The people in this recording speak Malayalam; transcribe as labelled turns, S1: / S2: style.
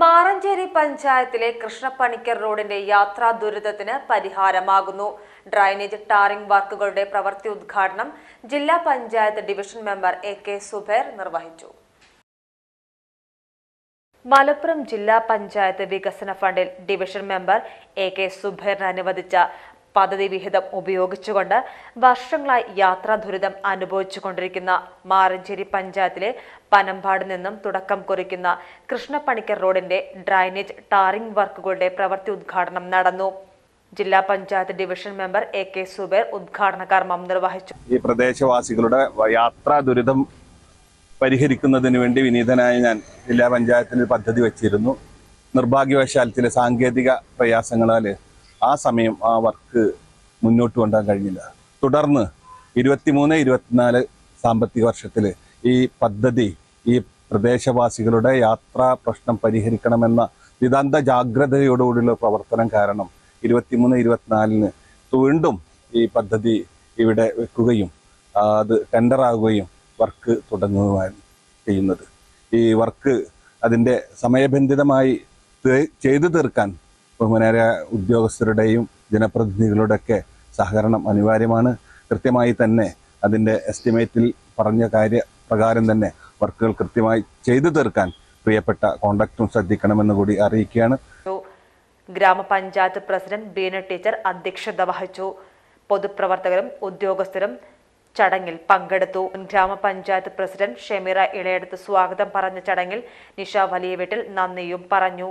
S1: മാറഞ്ചേരി പഞ്ചായത്തിലെ കൃഷ്ണപ്പണിക്കർ റോഡിന്റെ യാത്രാ ദുരിതത്തിന് പരിഹാരമാകുന്നു. ഡ്രൈനേജ് ടാറിംഗ് വർക്കുകളുടെ പ്രവൃത്തി ഉദ്ഘാടനം ജില്ലാ panchayat division member A K Zubair നിർവഹിച്ചു. മലപ്പുറം ജില്ലാ പഞ്ചായത്ത് വികസന ഫണ്ടിൽ ഡിവിഷൻ മെമ്പർ എ കെ സുബൈറിന് അനുവദിച്ച പദ്ധതി വിഹിതം ഉപയോഗിച്ചുകൊണ്ട് വർഷങ്ങളായി യാത്രാ ദുരിതം അനുഭവിച്ചുകൊണ്ടിരിക്കുന്ന മാറഞ്ചേരി പഞ്ചായത്തിലെ പനമ്പാട് നിന്നും തുടക്കം കുറിക്കുന്ന കൃഷ്ണപ്പണിക്കർ റോഡിന്റെ ഡ്രൈനേജ് ടാറിംഗ് വർക്കുകളുടെ പ്രവൃത്തി ഉദ്ഘാടനം നടന്നു. ജില്ലാ panchayat division member A K Zubair ഉദ്ഘാടന കർമ്മം നിർവഹിച്ചു.
S2: ഈ പ്രദേശവാസികളുടെ യാത്രാ ദുരിതം പരിഹരിക്കുന്നതിന് വേണ്ടി വിനീതനായ ഞാൻ ജില്ലാ പഞ്ചായത്തിൽ പദ്ധതി വെച്ചിരുന്നു. നിർഭാഗ്യവശാൽ ചില സാങ്കേതിക പ്രയാസങ്ങളാൽ ആ സമയം ആ വർക്ക് മുന്നോട്ട് കൊണ്ടുപോകാൻ കഴിഞ്ഞില്ല. തുടർന്ന് ഇരുപത്തിമൂന്ന് ഇരുപത്തിനാല് സാമ്പത്തിക വർഷത്തിൽ ഈ പദ്ധതി ഈ പ്രദേശവാസികളുടെ യാത്രാ പ്രശ്നം പരിഹരിക്കണമെന്ന നിതാന്ത ജാഗ്രതയോടുകൂടിയുള്ള പ്രവർത്തനം കാരണം ഇരുപത്തിമൂന്ന് ഇരുപത്തിനാലിന് വീണ്ടും ഈ പദ്ധതി ഇവിടെ വെക്കുകയും അത് ടെൻഡറാകുകയും വർക്ക് തുടങ്ങുകയാണ് ചെയ്യുന്നത്. ഈ വർക്ക് അതിന്റെ സമയബന്ധിതമായി ചെയ്തു തീർക്കാൻ ബഹുമാനായ ഉദ്യോഗസ്ഥരുടെയും ജനപ്രതിനിധികളുടെയൊക്കെ സഹകരണം അനിവാര്യമാണ്. കൃത്യമായി തന്നെ അതിന്റെ എസ്റ്റിമേറ്റിൽ പറഞ്ഞ കാര്യ പ്രകാരം തന്നെ വർക്കുകൾ കൃത്യമായി ചെയ്തു തീർക്കാൻ പ്രിയപ്പെട്ട കോൺട്രാക്ടറും ശ്രദ്ധിക്കണമെന്ന് കൂടി അറിയിക്കുകയാണ്.
S1: ഗ്രാമപഞ്ചായത്ത് പ്രസിഡന്റ് ബീന ടീച്ചർ അധ്യക്ഷത വഹിച്ചു. പൊതുപ്രവർത്തകരും ഉദ്യോഗസ്ഥരും ചടങ്ങിൽ പങ്കെടുത്തു. ഗ്രാമപഞ്ചായത്ത് പ്രസിഡന്റ് ഷെമീറ ഇളയെടുത്ത് സ്വാഗതം പറഞ്ഞ ചടങ്ങിൽ നിഷ വലിയ വീട്ടിൽ നന്ദിയും പറഞ്ഞു.